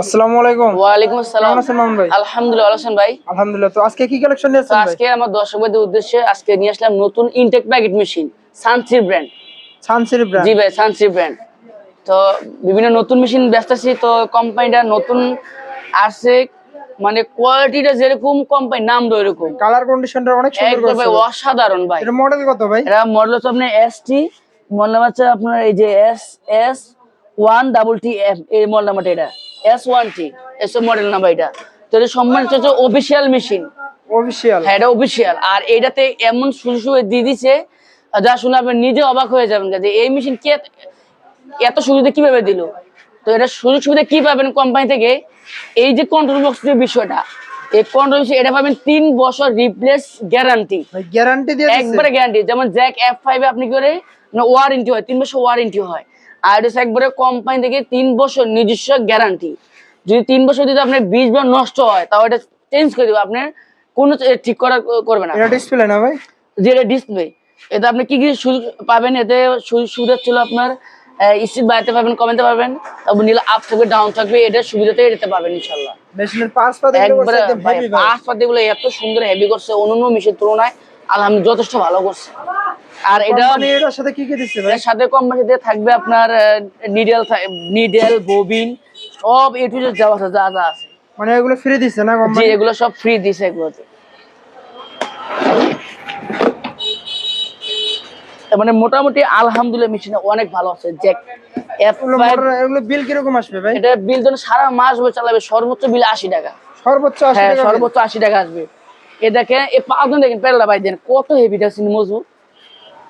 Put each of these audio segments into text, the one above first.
আসসালামু আলাইকুম। ওয়ালাইকুম আসসালাম। কেমন ভাই? আলহামদুলিল্লাহ ভালো ভাই? আলহামদুলিল্লাহ। তো আজকে কি কালেকশন নিয়ে আসছেন আজকে আমার দর্শকদের উদ্দেশ্যে আজকে নিয়ে আসলাম নতুন ইনটেক প্যাকেট মেশিন সানসির ব্র্যান্ড সানসিরি জি ভাই সানসির ব্র্যান্ড তো বিভিন্ন নতুন মেশিন ব্যস্ত আছি তো কোম্পানিটা নতুন আসছে। মানে কোয়ালিটিটা যেরকম কোম্পানি নাম তো এরকম কালার কন্ডিশনটা অনেক সুন্দর একদম ভাই অসাধারণ ভাই। এটা মডেল কত ভাই? এটা মডেল হচ্ছে আপনার এস টি মডেল নাম্বার হচ্ছে আপনার এই যে S S one double T F এই মডেল নাম্বারটা এটা। S one T S model number এটা। তো এটা সম্মানিত হচ্ছে অফিসিয়াল মেশিন অফিশিয়াল হ্যাঁ এটা অফিসিয়াল আর এইটাতে এমন সুযোগ সুবিধা দিয়ে দিছে যা শুনে আপনি নিজে অবাক হয়ে যাবেন যে এই মেশিন কে এত সুবিধা কীভাবে দিল? তো এটা সুযোগ সুবিধা কি পাবেন কোম্পানি থেকে? এই যে কন্ট্রোল বক্স বিষয়টা এই কন্ট্রোল এটা পাবেন তিন বছর রিপ্লেস গ্যারান্টি গ্যারান্টি দিয়ে একবারে গ্যারান্টি যেমন জ্যাক এফ ফাইভ আপনি কি করে? ওয়ারেন্টি হয় তিন বছর ওয়ারেন্টি হয়। হচ্ছে একবারে কোম্পানি থেকে তিন বছর নিজস্ব গ্যারান্টি যদি তিন বছর যদি আপনার বীজ বা নষ্ট হয় তাও এটা চেঞ্জ করে দেবে। আপনার কোনো ঠিক করা করবে না। এটা ডিসপ্লে না ভাই? যে এটা ডিসপ্লে এতে আপনি কি কি সুযোগ পাবেন? এতে সুযোগ ছিল আপনার স্ট্রিট বাড়াতে পারবেন কমাতে পারবেন তারপর নীল আপ থাকবে ডাউন থাকবে এটা সুবিধাতে এটাতে পাবেন ইনশাল্লাহ মেশিনের পাঁচ পাতে পাঁচ পাতি এত সুন্দর হেভি করছে অন্যান্য মিশের তুলনায় আলহামদুলিল্লাহ যথেষ্ট ভালো করছে। আর এটা এটা এটার সাথে কি কি দিচ্ছে ভাই? এর সাথে কোম্পানিতে থাকবে আপনার নিডেল নিডেল ববিন সব এ টু জেড যাওয়া আছে যা যা আছে। মানে এগুলো ফ্রি দিচ্ছে না জি এগুলো সব ফ্রি দিছে এগুলোতে। মানে মোটামুটি আলহামদুলিল্লাহ মেশিন অনেক ভালো আছে। জ্যাক এগুলো বিল কীরকম আসবে ভাই? এটা বিল যখন সারা মাস বয়ে চালাবে সর্বোচ্চ বিল আশি টাকা। সর্বোচ্চ হ্যাঁ সর্বোচ্চ আশি টাকা আসবে। এ দেখেন এ পাঁচজন দেখেন প্যারেলা ভাই দেন কত হেভি দেখছেন মজবুত।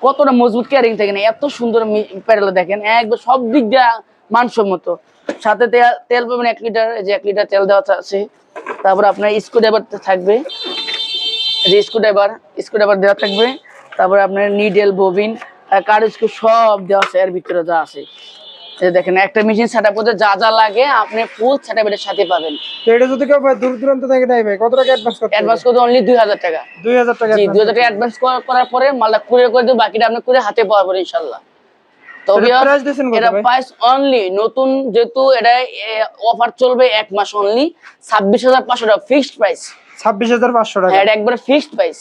কতটা মজবুত ক্যারিং থাকে না, এত সুন্দর প্যারেলা দেখেন একবার সব দিক দিয়ে মানসম্মত। সাথে তেল পাবেন এক লিটার যে এক লিটার তেল দেওয়া আছে তারপর আপনার স্ক্রু ড্রাইভার থাকবে। যে স্ক্রু ড্রাইভার স্ক্রু ড্রাইভার দেওয়া থাকবে। তারপর আপনার নিডেল ববিন স্ক্রু সব দেওয়া আছে, এর ভিতরে যা আছে। দেখেন একটা মেশিন সেট আপ করতে যা যা লাগে আপনি ফুল সেট আপের সাথে পাবেন। তো এটা যদি কেউ দূর দূরান্ত থেকে নেয় ভাই কত টাকা অ্যাডভান্স করতে অ্যাডভান্স করতে অনলি দুই হাজার টাকা। দুই হাজার টাকা জি advance দুই হাজার টাকা অ্যাডভান্স করার পরে মালটা কুরিয়ার করে দেবো বাকিটা আপনি করে হাতে পাওয়ার পরে ইনশাল্লাহ তো এটা প্রাইস অনলি নতুন যেহেতু এটা অফার চলবে এক মাস অনলি ছাব্বিশ হাজার পাঁচশো টাকা ফিক্সড প্রাইস ছাব্বিশ হাজার পাঁচশো টাকা। হ্যাঁ এটা একবারে ফিক্সড প্রাইস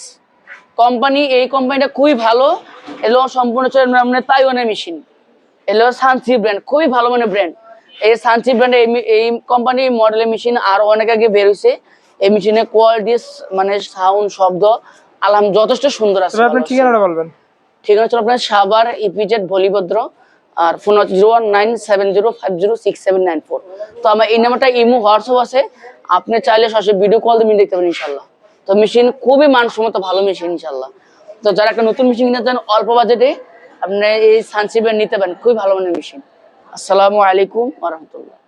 কোম্পানি এই কোম্পানিটা খুবই ভালো এলো সম্পূর্ণ চলে মানে তাইওয়ানের মেশিন এলো সানসি ব্র্যান্ড খুবই ভালো মানে ব্র্যান্ড এই সানসি ব্র্যান্ডের এই কোম্পানি মডেলের মেশিন আর অনেক আগে বের হয়েছে এই মেশিনের কোয়ালিটি মানে সাউন্ড শব্দ আলহাম যথেষ্ট সুন্দর আছে আপনি ঠিকানাটা বলবেন। ঠিকানা হচ্ছে আপনার সাবার ইপিজেড ভলিভদ্র আর ফোন হচ্ছে zero one nine seven zero five zero six seven nine four তো আমার এই নাম্বারটা ইমো হোয়াটসঅ্যাপ আছে। আপনি চাইলে সরাসরি ভিডিও কল দিয়ে দেখতে পারেন ইনশাল্লাহ তো মেশিন খুবই মানসম্মত ভালো মেশিন ইনশাল্লাহ তো যারা একটা নতুন মেশিন কিনতে চান অল্প বাজেটে আপনি এই সানসিবেন নিতে পারেন খুবই ভালো মানের মেশিন আসসালামু আলাইকুম রহমতুল্লাহ।